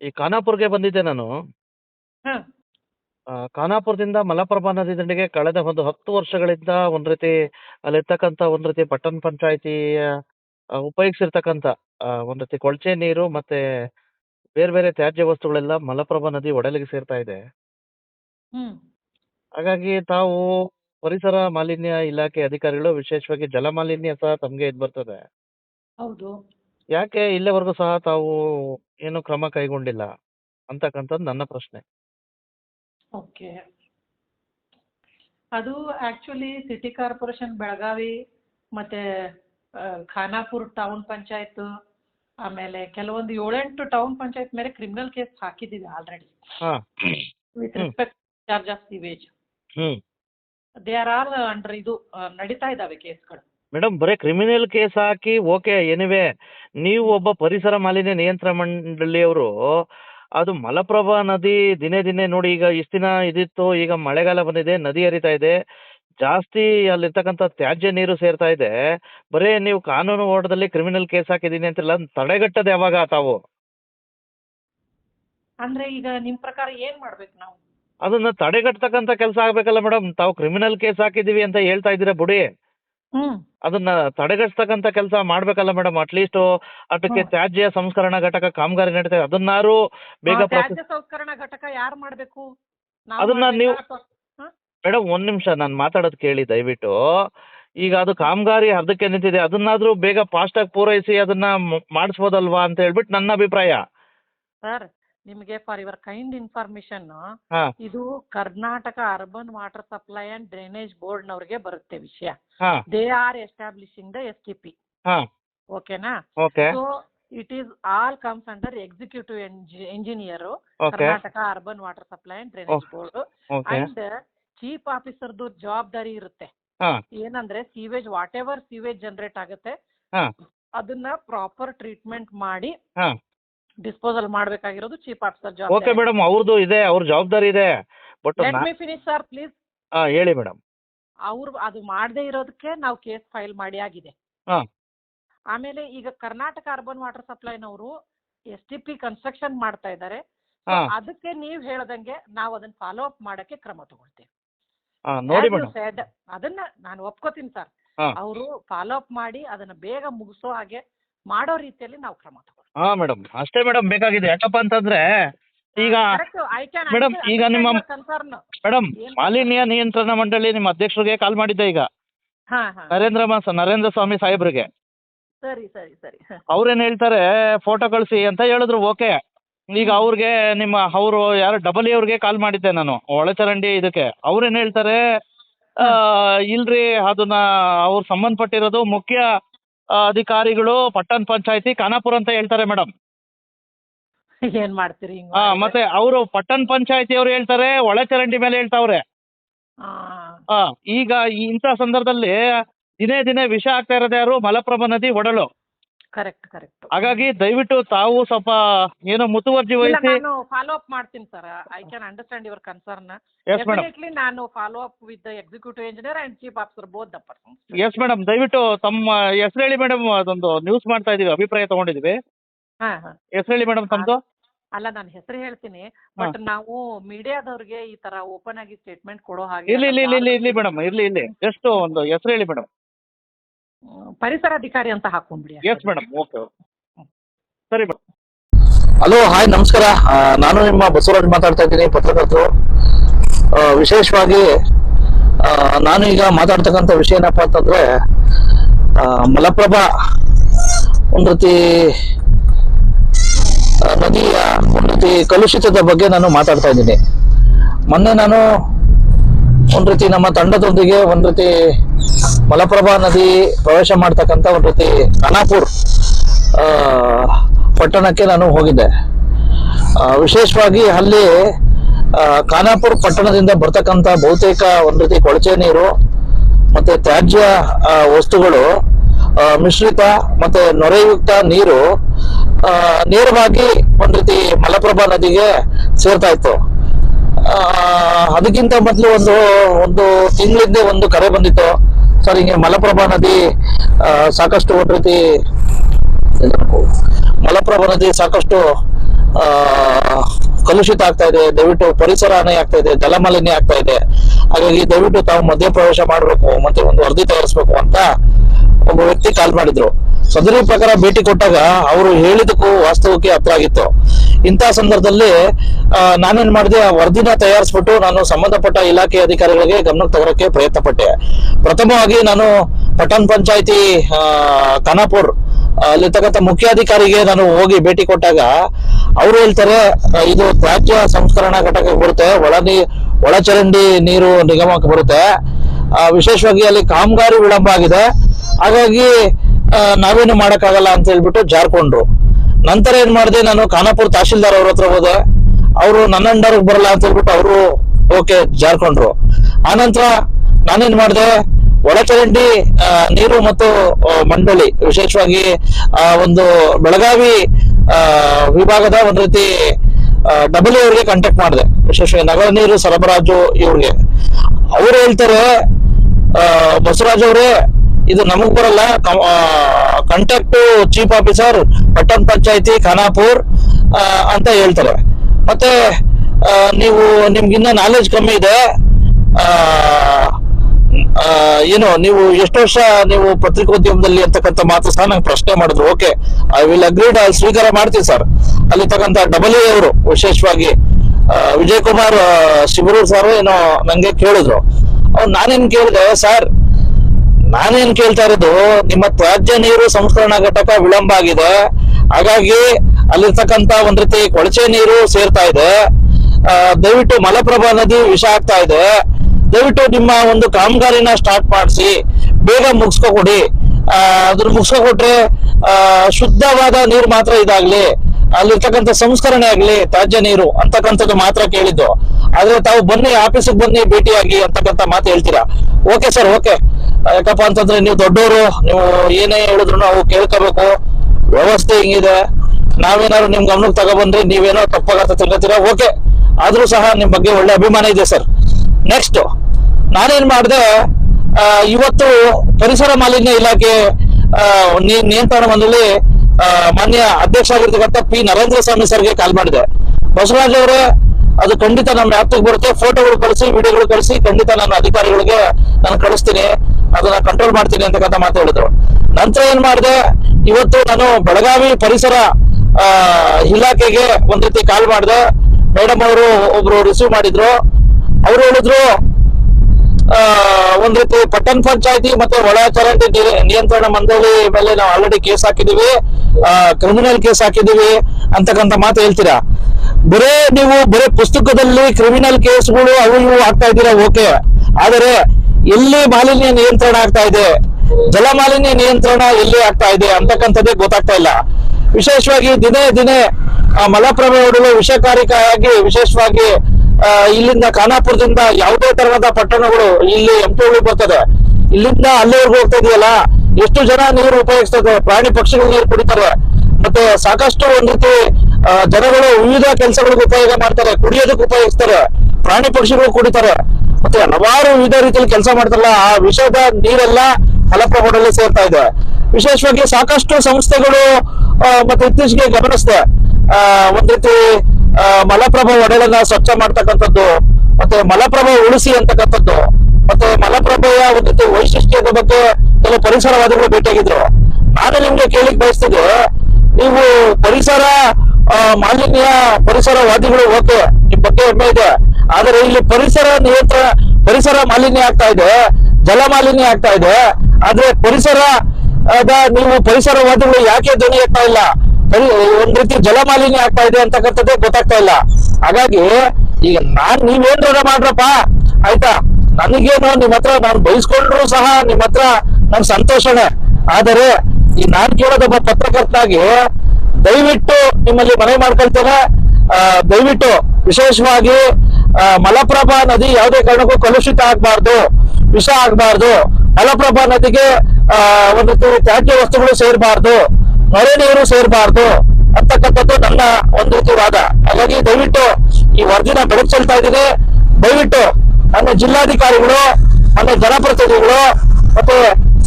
ಈ ಖಾನಾಪುರ್ಗೆ ಬಂದಿದ್ದೆ ನಾನು. ಖಾನಾಪುರದಿಂದ ಮಲಪ್ರಭಾ ನದಿ ದಂಡೆಗೆ ಕಳೆದ ಒಂದು ಹತ್ತು ವರ್ಷಗಳಿಂದ ಒಂದ್ ರೀತಿ ಅಲ್ಲಿರ್ತಕ್ಕಂಥ ಒಂದ್ ರೀತಿ ಪಟ್ಟಣ ಪಂಚಾಯತಿ ಉಪಯೋಗಿಸಿರ್ತಕ್ಕಂಥ ಆ, ಒಂದ್ ರೀತಿ ಕೊಳಚೆ ನೀರು ಮತ್ತೆ ಬೇರೆ ಬೇರೆ ತ್ಯಾಜ್ಯ ವಸ್ತುಗಳೆಲ್ಲ ಮಲಪ್ರಭಾ ನದಿ ಒಡಲಿಗೆ ಸೇರ್ತಾ ಇದೆ. ಹಾಗಾಗಿ ತಾವು ಪರಿಸರ ಮಾಲಿನ್ಯ ಇಲಾಖೆ ಅಧಿಕಾರಿಗಳು ವಿಶೇಷವಾಗಿ ಜಲ ಮಾಲಿನ್ಯ ಸಹ ತಮಗೆ ಇದು ಬರ್ತದೆ. ಹೌದು. ಯಾಕೆ ಇಲ್ಲಿವರೆಗೂ ಸಹ ತಾವು ಏನು ಕ್ರಮ ಕೈಗೊಂಡಿಲ್ಲ ಅಂತಕ್ಕಂಥದ್ದು ನನ್ನ ಪ್ರಶ್ನೆ. ಓಕೆ. ಅದು ಆಕ್ಚುಲಿ ಸಿಟಿ ಕಾರ್ಪೊರೇಷನ್ ಬೆಳಗಾವಿ ಮತ್ತೆ ಖಾನಾಪುರ್ ಟೌನ್ ಪಂಚಾಯತ್ ಆಮೇಲೆ ಕೆಲವೊಂದು ಏಳೆಂಟು ಟೌನ್ ಪಂಚಾಯತ್ ಮೇಲೆ ಕ್ರಿಮಿನಲ್ ಕೇಸ್ ಹಾಕಿದ್ದೀವಿ already with. Respect charge of sewage they are all under ಇದು ನಡೀತಾ ಇದ್ದಾವೆ ಕೇಸ್ಗಳು. ಮೇಡಮ್ ಬರೀ ಕ್ರಿಮಿನಲ್ ಕೇಸ್ ಹಾಕಿ ಓಕೆ ಎನಿವೆ ನೀವು ಒಬ್ಬ ಪರಿಸರ ಮಾಲಿನ್ಯ ನಿಯಂತ್ರಣ ಮಂಡಳಿಯವರು ಅದು ಮಲಪ್ರಭಾ ನದಿ ದಿನೇ ದಿನೇ ನೋಡಿ ಈಗ ಇಷ್ಟು ದಿನ ಇದಿತ್ತು ಈಗ ಮಳೆಗಾಲ ಬಂದಿದೆ ನದಿ ಹರಿತಾ ಇದೆ ಜಾಸ್ತಿ ಅಲ್ಲಿರ್ತಕ್ಕಂಥ ತ್ಯಾಜ್ಯ ನೀರು ಸೇರ್ತಾ ಇದೆ. ಬರೀ ನೀವು ಕಾನೂನು ಓಟದಲ್ಲಿ ಕ್ರಿಮಿನಲ್ ಕೇಸ್ ಹಾಕಿದ್ದೀನಿ ಅಂತಿಲ್ಲ ಅದ್ನ ತಡೆಗಟ್ಟದೆ ಯಾವಾಗ ತಾವು? ಅಂದ್ರೆ ಈಗ ನಿಮ್ಮ ಪ್ರಕಾರ ಏನು ಮಾಡ್ಬೇಕು ನಾವು? ಅದನ್ನ ತಡೆಗಟ್ಟತಕ್ಕಂತ ಕೆಲಸ ಆಗ್ಬೇಕಲ್ಲ ಮೇಡಮ್ ತಾವು ಕ್ರಿಮಿನಲ್ ಕೇಸ್ ಹಾಕಿದೀವಿ ಅಂತ ಹೇಳ್ತಾ ಇದ್ದೀರಾ ಬುಡಿ? ಅದನ್ನ ತಡೆಗಟ್ಟತಕ್ಕಂತ ಕೆಲಸ ಮಾಡ್ಬೇಕಲ್ಲ ಮೇಡಮ್ ಅಟ್ಲೀಸ್ಟ್ ಅದಕ್ಕೆ. ತ್ಯಾಜ್ಯ ಸಂಸ್ಕರಣಾ ಘಟಕ ಕಾಮಗಾರಿ ನಡೀತಾ ಇದೆ. ಅದನ್ನಾರು ಬೇಗ process- ತ್ಯಾಜ್ಯ ಸಂಸ್ಕರಣಾ ಘಟಕ ಯಾರು ಮಾಡ್ಬೇಕು? ಅದನ್ನ ನೀವು- ಮೇಡಮ್ ಒಂದ್ ನಿಮಿಷ ನಾನು ಮಾತಾಡೋದು ಕೇಳಿ ದಯವಿಟ್ಟು. ಈಗ ಅದು ಕಾಮಗಾರಿ ಅರ್ಧಕ್ಕೆ ನಿಂತಿದೆ ಅದನ್ನಾದ್ರೂ ಬೇಗ ಫಾಸ್ಟ್ ಆಗಿ ಪೂರೈಸಿ ಅದನ್ನ ಮಾಡಿಸ್ಬೋದಲ್ವಾ ಅಂತ ಹೇಳ್ಬಿಟ್ಟು ನನ್ನ ಅಭಿಪ್ರಾಯ. ಸರ್ ನಿಮಗೆ ಫಾರ್ ಯುವರ್ ಕೈಂಡ್ ಇನ್ಫಾರ್ಮೇಶನ್ ಹಾ. ಇದು Karnataka urban water supply and drainage board ನವರಿಗೆ ಬರುತ್ತೆ ವಿಷಯ. ಹಾ. They are establishing the S T P. ಹಾ. ಓಕೆನಾ? Okay. So it is all comes under executive engineer Karnataka urban water supply and drainage board. And chief ಆಫೀಸರ್ದು ಜವಾಬ್ದಾರಿ ಇರುತ್ತೆ. ಏನಂದ್ರೆ sewage whatever sewage generate ಆಗುತ್ತೆ ಅದನ್ನ ಪ್ರಾಪರ್ ಟ್ರೀಟ್ಮೆಂಟ್ ಮಾಡಿ disposal ಮಾಡ್ಬೇಕಾಗಿರೋದು chief officer okay ಜವಾಬ್ದಾರಿ ಮೇಡಮ್ ಅವ್ರದ್ದು ಇದೆ ಅವ್ರ ಜವಾಬ್ದಾರಿ ಇದೆ but let me finish sir please ಹೇಳಿ ಮೇಡಮ್ ಅವ್ರು ಅದು ಮಾಡದೇ ಇರೋದಕ್ಕೆ ನಾವು ಕೇಸ್ ಫೈಲ್ ಮಾಡಿ ಆಗಿದೆ. ಆಮೇಲೆ ಈಗ ಕರ್ನಾಟಕ ಅರ್ಬನ್ ವಾಟರ್ ಸಪ್ಲೈನವರು ಎಸ್ ಟಿ ಪಿ ಕನ್ಸ್ಟ್ರಕ್ಷನ್ ಮಾಡ್ತಾ ಇದ್ದಾರೆ. ಅದಕ್ಕೆ ನೀವು ಹೇಳ್ದಂಗೆ ನಾವು ಅದನ್ನ ಫಾಲೋ ಅಪ್ ಮಾಡಕ್ಕೆ ಕ್ರಮ ತಗೊಳ್ತೇವೆ. ಹಾ ನೋಡಿ ಮೇಡಮ್ ಅದನ್ನ ನಾನು ಒಪ್ಕೋತೀನಿ ಸರ್. ಅವರು ಫಾಲೋ ಅಪ್ ಮಾಡಿ ಅದನ್ನ ಬೇಗ ಮುಗಿಸೋ ಹಾಗೆ ಮಾಡೋ ರೀತಿಯಲ್ಲಿ ನಾವು ಕ್ರಮ ಹಾ ಮೇಡಮ್ ಅಷ್ಟೇ ಮೇಡಮ್ ಬೇಕಾಗಿದೆ. ಯಾಕಪ್ಪ ಅಂತಂದ್ರೆ ಈಗ ಮೇಡಮ್ ಈಗ ನಿಮ್ಮ- ಮೇಡಮ್ ಮಾಲಿನ್ಯ ನಿಯಂತ್ರಣ ಮಂಡಳಿ ನಿಮ್ಮ ಅಧ್ಯಕ್ಷರಿಗೆ ಕಾಲ್ ಮಾಡಿದ್ದೆ ಈಗ. ನರೇಂದ್ರ ಮಾಸ ನರೇಂದ್ರ ಸ್ವಾಮಿ ಸಾಹೇಬ್ರಿಗೆ. ಸರಿ ಸರಿ ಸರಿ. ಅವ್ರೇನ್ ಹೇಳ್ತಾರೆ ಫೋಟೋ ಕಳಿಸಿ ಅಂತ ಹೇಳಿದ್ರು ಓಕೆ. ಈಗ ಅವ್ರಿಗೆ ನಿಮ್ಮ ಅವರು ಯಾರು ಡಬಲ್ ಅವ್ರಿಗೆ ಕಾಲ್ ಮಾಡಿದ್ದೆ ನಾನು ಒಳಚರಂಡಿ ಇದಕ್ಕೆ. ಅವ್ರೇನ್ ಹೇಳ್ತಾರೆ ಇಲ್ರಿ ಅದನ್ನ ಅವ್ರು ಸಂಬಂಧಪಟ್ಟಿರೋದು ಮುಖ್ಯ ಅಧಿಕಾರಿಗಳು ಪಟ್ಟಣ ಪಂಚಾಯತಿ ಖಾನಾಪುರ ಅಂತ ಹೇಳ್ತಾರೆ ಮೇಡಮ್ ಏನ್ ಮಾಡ್ತೀರಿ ಹಿಂಗ್ ಹಾ ಮಾಡಿದ್ರೆ? ಮತ್ತೆ ಅವರು ಪಟ್ಟಣ ಪಂಚಾಯತಿ ಅವ್ರು ಹೇಳ್ತಾರೆ ಒಳಚರಂಡಿ ಮೇಲೆ ಹೇಳ್ತಾವ್ರೆ. ಆ, ಈಗ ಈ ಇಂಥ ಸಂದರ್ಭದಲ್ಲಿ ದಿನೇ ದಿನೇ ವಿಷ ಆಗ್ತಾ ಇರೋದು ಯಾರು? ಮಲಪ್ರಭಾ ನದಿ ಒಡಲು. ಕರೆಕ್ಟ್ ಕರೆಕ್ಟ್ ಹಾಗಾಗಿ ದಯವಿಟ್ಟು ತಾವು ಸ್ವಲ್ಪ ಏನೋ ಮುತುವರ್ಜಿ ಇಲ್ಲ ವಹಿಸಿ. ನಾನು ಫಾಲೋ ಅಪ್ ಮಾಡ್ತೀನಿ sir I can understand your concern definitely ನಾನು follow up with executive engineer and chief officer both the person yes madam ದಯವಿಟ್ಟು ತಮ್ಮ ಹೆಸರು ಹೇಳಿ ಮೇಡಮ್ ಅದೊಂದು ನ್ಯೂಸ್ ಮಾಡ್ತಾ ಇದೀವಿ ಅಭಿಪ್ರಾಯ ತಗೊಂಡಿದೀವಿ. ಹಾ ಹಾ. ಹೆಸರು ಹೇಳಿ ಮೇಡಮ್ ತಮ್ಮದು ಅಲ್ಲ ನಾನು ಹೆಸರು ಹೇಳ್ತೀನಿ. ಬಟ್ ನಾವು ಮೀಡಿಯಾದವ್ರಿಗೆ ಈ ತರ ಓಪನ್ ಆಗಿ ಸ್ಟೇಟ್ಮೆಂಟ್ ಕೊಡೋ ಹಾಗೆ ಇರ್ಲಿ ಇಲ್ಲಿ ಇರ್ಲಿ ಇಲ್ಲಿ ಮೇಡಮ್ ಇರ್ಲಿ ಇರ್ಲಿ. ಜಸ್ಟ್ ಒಂದು ಹೆಸರು ಹೇಳಿ ಮೇಡಮ್ ಪರಿಸರ ಅಧಿಕಾರಿ ಅಂತ ಹಾಕೊಂಡ್ಬಿಡಿ ಎಸ್ ಮೇಡಮ್ ಓಕೆ ಸರಿ ಮೇಡಮ್ ಹಲೋ ಹಾಯ್ ನಮಸ್ಕಾರ. ನಾನು ನಿಮ್ಮ ಬಸವರಾಜ್ ಮಾತಾಡ್ತಾ ಇದ್ದೀನಿ ಪತ್ರಕರ್ತರು. ಆ, ವಿಶೇಷವಾಗಿ ನಾನು ಈಗ ಮಾತಾಡ್ತಕ್ಕಂಥ ವಿಷಯ ಏನಪ್ಪಾ ಅಂತಂದ್ರೆ ಮಲಪ್ರಭಾ ಒಂದು ರೀತಿ ನದಿಯ ಒಂದು ರೀತಿ ಕಲುಷಿತದ ಬಗ್ಗೆ ನಾನು ಮಾತಾಡ್ತಾ ಇದ್ದೀನಿ. ಮೊನ್ನೆ ನಾನು ಒಂದು ರೀತಿ ನಮ್ಮ ತಂಡದೊಂದಿಗೆ ಒಂದ್ ರೀತಿ ಮಲಪ್ರಭಾ ನದಿ ಪ್ರವೇಶ ಮಾಡ್ತಕ್ಕಂಥ ಒಂದು ರೀತಿ ಖಾನಾಪುರ್ ಪಟ್ಟಣಕ್ಕೆ ನಾನು ಹೋಗಿದ್ದೆ. ವಿಶೇಷವಾಗಿ ಅಲ್ಲಿ ಖಾನಾಪುರ್ ಪಟ್ಟಣದಿಂದ ಬರ್ತಕ್ಕಂಥ ಬಹುತೇಕ ಒಂದು ರೀತಿ ಕೊಳಚೆ ನೀರು ಮತ್ತೆ ತ್ಯಾಜ್ಯ ವಸ್ತುಗಳು ಮಿಶ್ರಿತ ಮತ್ತೆ ನೊರೆಯುಕ್ತ ನೀರು ನೇರವಾಗಿ ಒಂದ್ ರೀತಿ ಮಲಪ್ರಭಾ ನದಿಗೆ ಸೇರ್ತಾ ಇತ್ತು. ಅದಕ್ಕಿಂತ ಮೊದಲು ಒಂದು ಒಂದು ತಿಂಗಳಿಂದ ಒಂದು ಕರೆ ಬಂದಿತ್ತು. ಸರ್ ಹಿಂಗೆ ಮಲಪ್ರಭಾ ನದಿ ಸಾಕಷ್ಟು ಒಂದ್ ರೀತಿ ಮಲಪ್ರಭಾ ನದಿ ಸಾಕಷ್ಟು ಕಲುಷಿತ ಆಗ್ತಾ ಇದೆ. ದಯವಿಟ್ಟು ಪರಿಸರ ಆಗ್ತಾ ಇದೆ, ಜಲಮಾಲಿನ್ಯ ಆಗ್ತಾ ಇದೆ. ಹಾಗಾಗಿ ದಯವಿಟ್ಟು ತಾವು ಮಧ್ಯಪ್ರವೇಶ ಮಾಡಬೇಕು, ಮತ್ತೆ ಒಂದು ವರದಿ ತಯಾರಿಸ್ಬೇಕು ಅಂತ ಒಬ್ಬ ವ್ಯಕ್ತಿ ಕಾಲ್ ಮಾಡಿದ್ರು. ಸದರಿ ಪ್ರಕಾರ ಭೇಟಿ ಕೊಟ್ಟಾಗ ಅವರು ಹೇಳಿದಕ್ಕೂ ವಾಸ್ತವಕ್ಕೆ ಹತ್ರ ಆಗಿತ್ತು. ಇಂತಹ ಸಂದರ್ಭದಲ್ಲಿ ನಾನೇನ್ ಮಾಡಿದೆ, ಆ ವರದಿನ ತಯಾರಿಸ್ಬಿಟ್ಟು ನಾನು ಸಂಬಂಧಪಟ್ಟ ಇಲಾಖೆ ಅಧಿಕಾರಿಗಳಿಗೆ ಗಮನಕ್ಕೆ ತಗೋರಕ್ಕೆ ಪ್ರಯತ್ನ ಪಟ್ಟೆ ಪ್ರಥಮವಾಗಿ ನಾನು ಪಟ್ಟಣ ಪಂಚಾಯತಿ ಖಾನಾಪುರ್, ಅಲ್ಲಿರ್ತಕ್ಕಂಥ ಮುಖ್ಯಾಧಿಕಾರಿಗೆ ನಾನು ಹೋಗಿ ಭೇಟಿ ಕೊಟ್ಟಾಗ ಅವರು ಹೇಳ್ತಾರೆ, ಇದು ತ್ಯಾಜ್ಯ ಸಂಸ್ಕರಣಾ ಘಟಕಕ್ಕೆ ಬರುತ್ತೆ ಒಳ ನೀ ಒಳಚರಂಡಿ ನೀರು ನಿಗಮಕ್ಕೆ ಬರುತ್ತೆ. ವಿಶೇಷವಾಗಿ ಅಲ್ಲಿ ಕಾಮಗಾರಿ ವಿಳಂಬ ಆಗಿದೆ. ಹಾಗಾಗಿ ನಾವೇನು ಮಾಡೋಕ್ಕಾಗಲ್ಲ ಅಂತ ಹೇಳ್ಬಿಟ್ಟು ಜಾರ್ಕೊಂಡ್ರು. ನಂತರ ಏನ್ ಮಾಡಿದೆ, ನಾನು ಖಾನಾಪುರ ತಹಶೀಲ್ದಾರ್ ಅವ್ರ ಹತ್ರ ಹೋದೆ. ಅವರು ನನ್ನ ಅಂಡರ್ಗೆ ಬರಲ್ಲ ಅಂತ ಹೇಳ್ಬಿಟ್ಟು ಅವರು ಓಕೆ ಜಾರ್ಕೊಂಡ್ರು. ಆನಂತರ ನಾನೇನ್ ಮಾಡಿದೆ, ಒಳಚರಂಡಿ ನೀರು ಮತ್ತು ಮಂಡಳಿ, ವಿಶೇಷವಾಗಿ ಒಂದು ಬೆಳಗಾವಿ ವಿಭಾಗದ ಒಂದು ರೀತಿ ಡಬ್ಲ್ಯೂ ಅವ್ರಿಗೆ ಕಾಂಟ್ಯಾಕ್ಟ್ ಮಾಡಿದೆ. ವಿಶೇಷವಾಗಿ ನಗರ ನೀರು, ಸರಬರಾಜು ಇವ್ರಿಗೆ. ಅವ್ರು ಹೇಳ್ತಾರೆ ಬಸವರಾಜ್ ಅವರೇ ಇದು ನಮಗ್ ಬರಲ್ಲ. ಕಾಂಟ್ಯಾಕ್ಟ್ ಚೀಫ್ ಆಫೀಸರ್ ಪಟ್ಟಣ ಪಂಚಾಯತಿ, ಖಾನಾಪುರ್ ಅಂತ ಹೇಳ್ತಾರೆ. ಮತ್ತೆ ನೀವು ನಿಮ್ಗಿನ್ನ ನಾಲೆಜ್ ಕಮ್ಮಿ ಇದೆ. ಏನು, ನೀವು ಎಷ್ಟು ವರ್ಷ ನೀವು ಪತ್ರಿಕೋದ್ಯಮದಲ್ಲಿ ಅಂತಕ್ಕಂಥ ಮಾತು ಸಹ ನಂಗೆ ಪ್ರಶ್ನೆ ಮಾಡಿದ್ರು. ಓಕೆ ಐ ವಿಲ್ ಅಗ್ರೀಡ್ ಸ್ವೀಕಾರ ಮಾಡ್ತೀವಿ ಸರ್ ಅಲ್ಲಿ ತಕ್ಕಂತ ಡಬಲ್ ಅವರು, ವಿಶೇಷವಾಗಿ ವಿಜಯ್ ಕುಮಾರ್ ಶಿಬರೂರ್ ಸರ್ ಏನೋ ನಂಗೆ ಕೇಳಿದ್ರು. ಅವ್ರು ನಾನೇನ್ ಕೇಳಿದೆ ಸರ್ ನಾನೇನ್ ಕೇಳ್ತಾ ಇರೋದು, ನಿಮ್ಮ ತ್ಯಾಜ್ಯ ನೀರು ಸಂಸ್ಕರಣಾ ಘಟಕ ವಿಳಂಬ ಆಗಿದೆ. ಹಾಗಾಗಿ ಅಲ್ಲಿರ್ತಕ್ಕಂತ ಒಂದ್ ರೀತಿ ಕೊಳಚೆ ನೀರು ಸೇರ್ತಾ ಇದೆ. ದಯವಿಟ್ಟು ಮಲಪ್ರಭಾ ನದಿ ವಿಷ ಆಗ್ತಾ ಇದೆ. ದಯವಿಟ್ಟು ನಿಮ್ಮ ಒಂದು ಕಾಮಗಾರಿನ ಸ್ಟಾರ್ಟ್ ಮಾಡಿಸಿ. ಬೇಗ ಮುಗಿಸ್ಕೊಡಿ ಕೊಡಿ ಅದ್ರ ಮುಗಿಸ್ಕೊಟ್ರೆ ಮುಗಿಸ್ಕೊ ಶುದ್ಧವಾದ ನೀರು ಮಾತ್ರ ಇದಾಗ್ಲಿ. ಅಲ್ಲಿರ್ತಕ್ಕಂಥ ಸಂಸ್ಕರಣೆ ಆಗ್ಲಿ ತಾಜ್ಯ ನೀರು ಅಂತಕ್ಕಂಥದ್ದು ಮಾತ್ರ ಕೇಳಿದ್ದು. ಆದ್ರೆ ತಾವು ಬನ್ನಿ, ಆಫೀಸಿಗೆ ಬನ್ನಿ, ಭೇಟಿಯಾಗಿ ಅಂತಕ್ಕಂಥ ಮಾತು ಹೇಳ್ತೀರಾ? Okay sir, okay. ಯಾಕಪ್ಪ ಅಂತಂದ್ರೆ ನೀವು ದೊಡ್ಡವರು, ನೀವು ಏನೇ ಹೇಳಿದ್ರು ನಾವು ಕೇಳ್ಕೋಬೇಕು. ವ್ಯವಸ್ಥೆ ಹಿಂಗಿದೆ. ನಾವೇನಾದ್ರು ನಿಮ್ ಗಮನಕ್ಕೆ ತಗೊಬಂದ್ರೆ ನೀವೇನೋ ತಪ್ಪಾಗತ್ತ ತಿಳ್ಕೊತೀರಾ? ಓಕೆ ಆದ್ರೂ ಸಹ ನಿಮ್ ಬಗ್ಗೆ ಒಳ್ಳೆ ಅಭಿಮಾನ ಇದೆ ಸರ್. ನೆಕ್ಸ್ಟ್ ನಾನೇನ್ ಮಾಡಿದೆ ಇವತ್ತು ಪರಿಸರ ಮಾಲಿನ್ಯ ಇಲಾಖೆ ನಿಯಂತ್ರಣ ಮಂಡಳಿ ಮಾನ್ಯ ಅಧ್ಯಕ್ಷ ಆಗಿರ್ತಕ್ಕಂಥ ಪಿ. ನರೇಂದ್ರ ಸ್ವಾಮಿ ಸರ್ಗೆ ಕಾಲ್ ಮಾಡಿದೆ. ಬಸವರಾಜ್ ಅವರೇ, ಅದು ಖಂಡಿತ ನಮ್ಮ ವ್ಯಾಪ್ತಿಗೆ ಬರುತ್ತೆ. ಫೋಟೋಗಳು ಕಳಿಸಿ ವಿಡಿಯೋಗಳು ಕಳಿಸಿ, ಖಂಡಿತ ನಾನು ಅಧಿಕಾರಿಗಳಿಗೆ ನಾನು ಕಳಿಸ್ತೀನಿ. ಅದನ್ನ ಕಂಟ್ರೋಲ್ ಮಾಡ್ತೀನಿ ಅಂತಕ್ಕಂಥ ಮಾತು ಹೇಳಿದ್ರು. ನಂತರ ಏನ್ ಮಾಡಿದೆ ಇವತ್ತು ನಾನು ಬೆಳಗಾವಿ ಪರಿಸರ ಆ, ಇಲಾಖೆಗೆ ಒಂದ್ ರೀತಿ ಕಾಲ್ ಮಾಡಿದೆ. ಮೇಡಮ್ ಅವರು ಒಬ್ರು ರಿಸೀವ್ ಮಾಡಿದ್ರು. ಅವ್ರು ಹೇಳಿದ್ರು ಒಂದ್ ರೀತಿ ಪಟ್ಟಣ ಪಂಚಾಯತಿ ಮತ್ತೆ ಒಳ ಚರಂಡಿ ನಿಯಂತ್ರಣ ಮಂಡಳಿ ಮೇಲೆ ನಾವು ಆಲ್ರೆಡಿ ಕೇಸ್ ಹಾಕಿದೀವಿ. ಕ್ರಿಮಿನಲ್ ಕೇಸ್ ಹಾಕಿದೀವಿ ಅಂತಕ್ಕಂಥ ಮಾತು ಹೇಳ್ತೀರಾ? ಬರೇ ನೀವು ಬರೇ ಪುಸ್ತಕದಲ್ಲಿ ಕ್ರಿಮಿನಲ್ ಕೇಸ್ಗಳು ಅವು ಇವು ಆಗ್ತಾ ಇದ್ದೀರಾ? ಓಕೆ ಆದರೆ ಎಲ್ಲಿ ಮಾಲಿನ್ಯ ನಿಯಂತ್ರಣ ಆಗ್ತಾ ಇದೆ? ಜಲ ಮಾಲಿನ್ಯ ನಿಯಂತ್ರಣ ಎಲ್ಲಿ ಆಗ್ತಾ ಇದೆ ಅಂತಕ್ಕಂಥದ್ದೇ ಗೊತ್ತಾಗ್ತಾ ಇಲ್ಲ. ವಿಶೇಷವಾಗಿ ದಿನೇ ದಿನೇ ಮಲಪ್ರಭೆ ಹೊಡಲು ವಿಷಕಾರಿಕಾಗಿ ವಿಶೇಷವಾಗಿ ಇಲ್ಲಿಂದ ಖಾನಾಪುರದಿಂದ ಯಾವುದೇ ತರಹದ ಪಟ್ಟಣಗಳು ಇಲ್ಲಿ ಎಂಪಿಗಳು ಬರ್ತದೆ. ಇಲ್ಲಿಂದ ಅಲ್ಲಿವರೆಗೂ ಹೋಗ್ತಾ ಇದೆಯಲ್ಲ? ಎಷ್ಟು ಜನ ನೀರು ಉಪಯೋಗಿಸ್ತದೆ ಪ್ರಾಣಿ ಪಕ್ಷಿಗಳು ನೀರು ಕುಡಿತಾರೆ. ಮತ್ತೆ ಸಾಕಷ್ಟು ಒಂದ್ ರೀತಿ ಜನಗಳು ವಿವಿಧ ಕೆಲಸಗಳಿಗೆ ಉಪಯೋಗ ಮಾಡ್ತಾರೆ, ಕುಡಿಯೋದಕ್ಕೆ ಉಪಯೋಗಿಸ್ತಾರೆ. ಪ್ರಾಣಿ ಪಕ್ಷಿಗಳು ಕುಡಿತಾರೆ. ಮತ್ತೆ ಹಲವಾರು ವಿವಿಧ ರೀತಿಯಲ್ಲಿ ಕೆಲಸ ಮಾಡ್ತಾರಲ್ಲ, ಆ ವಿಷದ ನೀರೆಲ್ಲ ಮಲಪ್ರಭದಲ್ಲಿ ಸೇರ್ತಾ ಇದೆ. ವಿಶೇಷವಾಗಿ ಸಾಕಷ್ಟು ಸಂಸ್ಥೆಗಳು ಮತ್ತೆ ಇತ್ತೀಚೆಗೆ ಗಮನಿಸಿದೆ. ಒಂದ್ ರೀತಿ ಮಲಪ್ರಭಾ ಒಡೆಗಳನ್ನ ಸ್ವಚ್ಛ ಮಾಡ್ತಕ್ಕಂಥದ್ದು, ಮತ್ತೆ ಮಲಪ್ರಭಾ ಉಳಿಸಿ ಅಂತಕ್ಕಂಥದ್ದು, ಮತ್ತೆ ಮಲಪ್ರಭೆಯ ಒಂದು ರೀತಿ ವೈಶಿಷ್ಟ್ಯದ ಬಗ್ಗೆ ಕೆಲವು ಪರಿಸರವಾದಿಗಳು ಭೇಟಿಯಾಗಿದ್ರು. ನಾನು ನಿಮ್ಗೆ ಕೇಳಿಕ್ ಬಯಸ್ತಿದ್ದೆ ನೀವು ಪರಿಸರ ಮಾಲಿನ್ಯ ಪರಿಸರವಾದಿಗಳು ಓಕೆ, ನಿಮ್ ಬಗ್ಗೆ ಹೆಮ್ಮೆ ಇದೆ. ಆದರೆ ಇಲ್ಲಿ ಪರಿಸರ ನಿಯಂತ್ರಣ, ಪರಿಸರ ಮಾಲಿನ್ಯ ಆಗ್ತಾ ಇದೆ, ಜಲ ಮಾಲಿನ್ಯ ಆಗ್ತಾ ಇದೆ. ಆದ್ರೆ ಪರಿಸರ ನೀವು ಪರಿಸರವಾದಿಗಳು ಯಾಕೆ ಧ್ವನಿ ಎತ್ತಾ ಇಲ್ಲ? ಒಂದ್ ರೀತಿ ಜಲ ಮಾಲಿನ್ಯ ಆಗ್ತಾ ಇದೆ ಅಂತಕ್ಕಂಥದ್ದು ಗೊತ್ತಾಗ್ತಾ ಇಲ್ಲ. ಹಾಗಾಗಿ ಈಗ ನಾನ್ ನೀವೇನ್ರ ಮಾಡ್ರಪ್ಪ? ಆಯ್ತಾ? ನನಗೇನು, ನಿಮ್ ಹತ್ರ ನಾನು ಬಯಸ್ಕೊಂಡ್ರು ಸಹ ನಿಮ್ ಹತ್ರ ನನ್ ಸಂತೋಷನೇ. ಆದರೆ ಈ ನಾನ್ ಕೇಳೋದೊಬ್ಬ ಪತ್ರಕರ್ತಾಗಿ ದಯವಿಟ್ಟು ನಿಮ್ಮಲ್ಲಿ ಮನವಿ ಮಾಡ್ಕೊಳ್ತೇನೆ. ದಯವಿಟ್ಟು ವಿಶೇಷವಾಗಿ ಮಲಪ್ರಭಾ ನದಿ ಯಾವುದೇ ಕಾರಣಕ್ಕೂ ಕಲುಷಿತ ಆಗಬಾರ್ದು, ವಿಷ ಆಗಬಾರ್ದು. ಮಲಪ್ರಭಾ ನದಿಗೆ ಒಂದು ತ್ಯಾಜ್ಯ ವಸ್ತುಗಳು ಸೇರಬಾರ್ದು, ಮಳೆ ನೀರು ಸೇರಬಾರ್ದು ಅಂತಕ್ಕಂಥದ್ದು ನನ್ನ ಒಂದು ವಾದ ಹಾಗಾಗಿ ದಯವಿಟ್ಟು ಈ ವರದಿನ ಬೆಳಕು ಚೆಲ್ತಾ ಇದ್ದೀನಿ. ದಯವಿಟ್ಟು ನನ್ನ ಜಿಲ್ಲಾಧಿಕಾರಿಗಳು, ನನ್ನ ಜನಪ್ರತಿನಿಧಿಗಳು ಮತ್ತೆ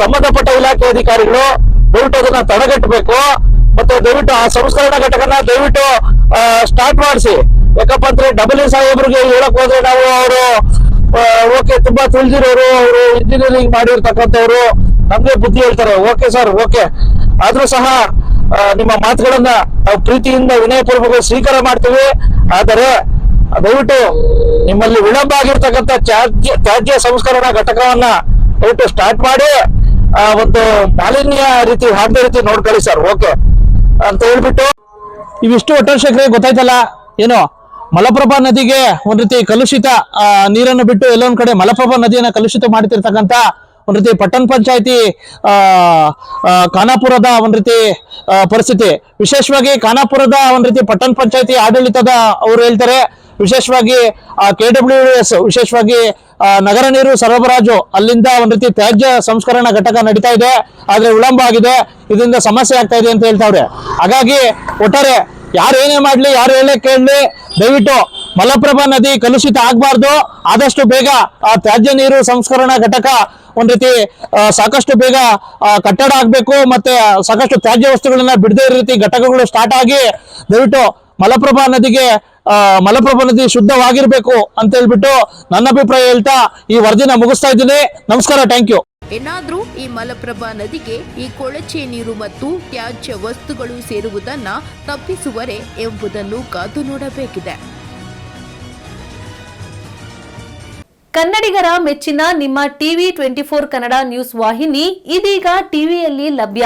ಸಂಬಂಧಪಟ್ಟ ಇಲಾಖೆ ಅಧಿಕಾರಿಗಳು ದಯವಿಟ್ಟು ಅದನ್ನ ತಡೆಗಟ್ಟಬೇಕು. ಮತ್ತೆ ದಯವಿಟ್ಟು ಆ ಸಂಸ್ಕರಣಾ ಘಟಕನ ದಯವಿಟ್ಟು ಸ್ಟಾರ್ಟ್ ಮಾಡಿಸಿ. ಯಾಕಪ್ಪ ಅಂದ್ರೆ ಡಬಲ್ ಸಾಹೇಬ್ರಿಗೆ ಹೇಳಕ್ ಹೋದ್ರೆ ನಾವು ಅವರು ಓಕೆ, ತುಂಬಾ ತಿಳಿದಿರೋರು, ಅವರು ಇಂಜಿನಿಯರಿಂಗ್ ಮಾಡಿರ್ತಕ್ಕಂಥವ್ರು. ನಮ್ಗೆ ಬುದ್ಧಿ ಹೇಳ್ತಾರೆ, ಓಕೆ ಸರ್ ಓಕೆ. ಆದ್ರೂ ಸಹ ನಿಮ್ಮ ಮಾತುಗಳನ್ನ ನಾವು ಪ್ರೀತಿಯಿಂದ ವಿನಯಪೂರ್ವಕ ಸ್ವೀಕಾರ ಮಾಡ್ತೀವಿ. ಆದರೆ, ದಯವಿಟ್ಟು ನಿಮ್ಮಲ್ಲಿ ವಿಳಂಬ ಆಗಿರ್ತಕ್ಕಂಥ ತ್ಯಾಜ್ಯ ತ್ಯಾಜ್ಯ ಸಂಸ್ಕರಣಾ ಘಟಕವನ್ನ ದಯವಿಟ್ಟು ಸ್ಟಾರ್ಟ್ ಮಾಡಿ. ಒಂದು ಮಾಲಿನ್ಯ ರೀತಿ ಹಾಗೆ ರೀತಿ ನೋಡ್ಕೊಳ್ಳಿ ಸರ್ ಓಕೆ. ಅಂತ ಹೇಳ್ಬಿಟ್ಟು ಇವಿಷ್ಟು ಒಟ್ಟರ್ಶಕ್ರೆ ಗೊತ್ತಾಯ್ತಲ್ಲ? ಏನು ಮಲಪ್ರಭಾ ನದಿಗೆ ಒಂದ್ ರೀತಿ ಕಲುಷಿತ ನೀರನ್ನು ಬಿಟ್ಟು ಎಲ್ಲೊಂದ್ ಕಡೆ ಮಲಪ್ರಭಾ ನದಿಯನ್ನ ಕಲುಷಿತ ಮಾಡ್ತಿರ್ತಕ್ಕಂತ ಒಂದ್ ರೀತಿ ಪಟ್ಟಣ ಪಂಚಾಯತಿ ಆ, ಖಾನಾಪುರದ ಒಂದ್ ರೀತಿ ಪರಿಸ್ಥಿತಿ. ವಿಶೇಷವಾಗಿ ಖಾನಾಪುರದ ಒಂದ್ ರೀತಿ ಪಟ್ಟಣ ಪಂಚಾಯತಿ ಆಡಳಿತದ ಅವರು ಹೇಳ್ತಾರೆ ವಿಶೇಷವಾಗಿ ಕೆ ಡಬ್ಲ್ಯೂ ಎಸ್ ವಿಶೇಷವಾಗಿ ನಗರ ನೀರು ಸರಬರಾಜು, ಅಲ್ಲಿಂದ ಒಂದ್ ರೀತಿ ತ್ಯಾಜ್ಯ ಸಂಸ್ಕರಣಾ ಘಟಕ ನಡೀತಾ ಇದೆ, ಆದ್ರೆ ವಿಳಂಬ ಆಗಿದೆ, ಇದರಿಂದ ಸಮಸ್ಯೆ ಆಗ್ತಾ ಇದೆ ಅಂತ ಹೇಳ್ತಾವ್ರೆ. ಹಾಗಾಗಿ, ಒಟ್ಟಾರೆ, ಯಾರು ಏನೇ ಮಾಡ್ಲಿ, ಯಾರು ಹೇಳೇ ಕೇಳಲಿ, ದಯವಿಟ್ಟು ಮಲಪ್ರಭಾ ನದಿ ಕಲುಷಿತ ಆಗಬಾರ್ದು, ಆದಷ್ಟು ಬೇಗ ಆ ತ್ಯಾಜ್ಯ ನೀರು ಸಂಸ್ಕರಣಾ ಘಟಕ ಒಂದ್ ರೀತಿ ಸಾಕಷ್ಟು ಬೇಗ ಕಟ್ಟಡ ಆಗ್ಬೇಕು, ಮತ್ತೆ ಸಾಕಷ್ಟು ತ್ಯಾಜ್ಯ ವಸ್ತುಗಳನ್ನ ಬಿಡದೇ ಇರೋ ರೀತಿ ಘಟಕಗಳು ಸ್ಟಾರ್ಟ್ ಆಗಿ, ದಯವಿಟ್ಟು ಮಲಪ್ರಭಾ ನದಿಗೆ ಆ, ಮಲಪ್ರಭಾ ನದಿ ಶುದ್ಧವಾಗಿರ್ಬೇಕು ಅಂತ ಹೇಳ್ಬಿಟ್ಟು ನನ್ನ ಅಭಿಪ್ರಾಯ ಹೇಳ್ತಾ ಈ ವರದಿನ ಮುಗಿಸ್ತಾ ಇದ್ದೀನಿ. ನಮಸ್ಕಾರ ಥ್ಯಾಂಕ್ ಯು ಏನಾದ್ರೂ ಈ ಮಲಪ್ರಭಾ ನದಿಗೆ ಈ ಕೊಳಚೆ ನೀರು ಮತ್ತು ತ್ಯಾಜ್ಯ ವಸ್ತುಗಳು ಸೇರುವುದನ್ನ ತಪ್ಪಿಸುವರೆ ಎಂಬುದನ್ನು ಕಾದು ನೋಡಬೇಕಿದೆ. ಕನ್ನಡಿಗರ ಮೆಚ್ಚಿನ ನಿಮ್ಮ TV twenty four Kannada news ವಾಹಿನಿ ಇದೀಗ ಟಿವಿಯಲ್ಲಿ ಲಭ್ಯ.